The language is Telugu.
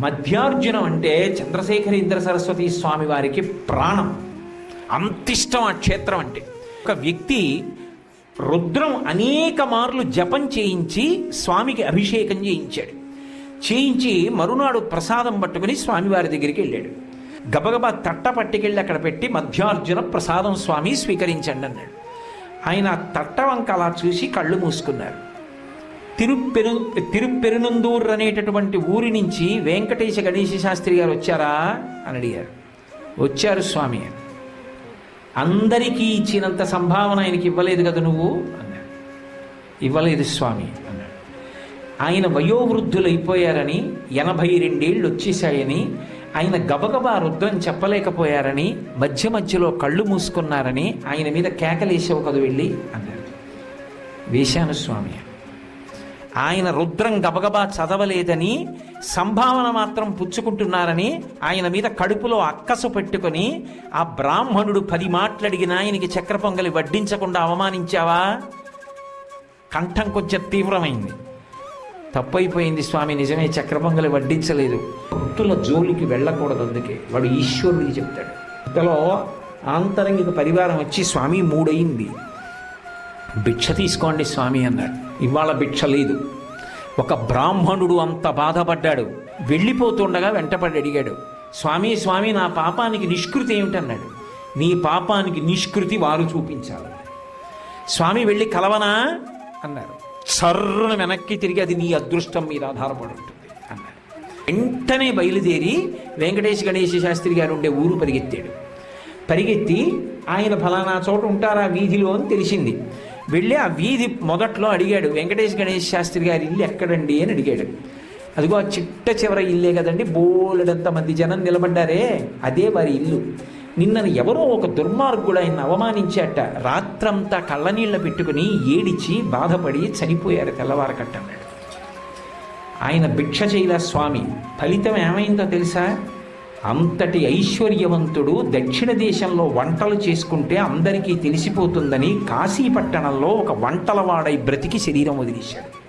మధ్యార్జునం అంటే చంద్రశేఖర ఇంద్ర సరస్వతి స్వామి వారికి ప్రాణం. అంతిష్టం ఆ క్షేత్రం అంటే. ఒక వ్యక్తి రుద్రం అనేక మార్లు జపం చేయించి స్వామికి అభిషేకం చేయించాడు. చేయించి మరునాడు ప్రసాదం పట్టుకుని స్వామివారి దగ్గరికి వెళ్ళాడు. గబగబా తట్ట పట్టుకెళ్ళి అక్కడ పెట్టి మధ్యార్జున ప్రసాదం స్వామి స్వీకరించండి అన్నాడు. ఆయన తట్ట వంక అలా చూసి కళ్ళు మూసుకున్నారు. తిరుపెరు తిరుపెరునందూర్ అనేటటువంటి ఊరి నుంచి వెంకటేశ గణేశ శాస్త్రి గారు వచ్చారా అని అడిగారు. వచ్చారు స్వామి అని. అందరికీ ఇచ్చినంత సంభావన ఆయనకి ఇవ్వలేదు కదా నువ్వు? అన్నాడు ఇవ్వలేదు స్వామి అన్నాడు. ఆయన వయోవృద్ధులైపోయారని ఎనభై రెండేళ్ళు వచ్చేసాయని ఆయన గబగబా రుద్రం చెప్పలేకపోయారని మధ్య మధ్యలో కళ్ళు మూసుకున్నారని ఆయన మీద కేకలేసావు కదా వెళ్ళి అన్నాడు వేశాను స్వామి ఆయన రుద్రం గబగబా చదవలేదని సంభావన మాత్రం పుచ్చుకుంటున్నారని ఆయన మీద కడుపులో అక్కసు పెట్టుకొని ఆ బ్రాహ్మణుడు పది మాటలడిగిన ఆయనకి చక్ర పొంగలి వడ్డించకుండా అవమానించావా? కంఠం కొంచెం తీవ్రమైంది. తప్పైపోయింది స్వామి నిజమే చక్ర పొంగలి వడ్డించలేదు. భక్తుల జోలికి వెళ్ళకూడదు అందుకే వాడు ఈశ్వరుడికి చెప్తాడు. ఇంతలో ఆంతరంగిక పరివారం వచ్చి స్వామి మూడయింది. భిక్ష తీసుకోండి స్వామి అన్నాడు. ఇవాళ భిక్ష లేదు. ఒక బ్రాహ్మణుడు అంత బాధపడ్డాడు. వెళ్ళిపోతుండగా వెంటపడి అడిగాడు స్వామి స్వామి నా పాపానికి నిష్కృతి ఏమిటన్నాడు? నీ పాపానికి నిష్కృతి వారు చూపించాలి స్వామి వెళ్ళి కలవనా? అన్నారు. సర్రున వెనక్కి తిరిగి అది నీ అదృష్టం మీద ఆధారపడి ఉంటుంది. అన్నారు. వెంటనే బయలుదేరి వెంకటేష్ గణేశ శాస్త్రి గారు ఉండే ఊరు పరిగెత్తాడు. పరిగెత్తి ఆయన ఫలానా చోట ఉంటారా వీధిలో? అని తెలిసింది. వెళ్ళి ఆ వీధి మొదట్లో అడిగాడు వెంకటేష్ గణేష్ శాస్త్రి గారి ఇల్లు ఎక్కడండి? అని అడిగాడు. అదిగో ఆ చిట్ట చివర ఇల్లే కదండి బోలెడంత మంది జనం నిలబడ్డారే అదే వారి ఇల్లు. నిన్నను ఎవరో ఒక దుర్మార్గుడు ఆయన అవమానించాట రాత్రంతా కళ్ళనీళ్ళ పెట్టుకుని ఏడిచి బాధపడి చనిపోయారు తెల్లవారకట్టన్నాడు ఆయన భిక్ష చేయల స్వామి. ఫలితం ఏమైందో తెలుసా? అంతటి ఐశ్వర్యవంతుడు దక్షిణ దేశంలో వంటలు చేసుకుంటే అందరికీ తెలిసిపోతుందని కాశీ పట్టణంలో ఒక వంటలవాడై బ్రతికి శరీరం వదిలేశాడు.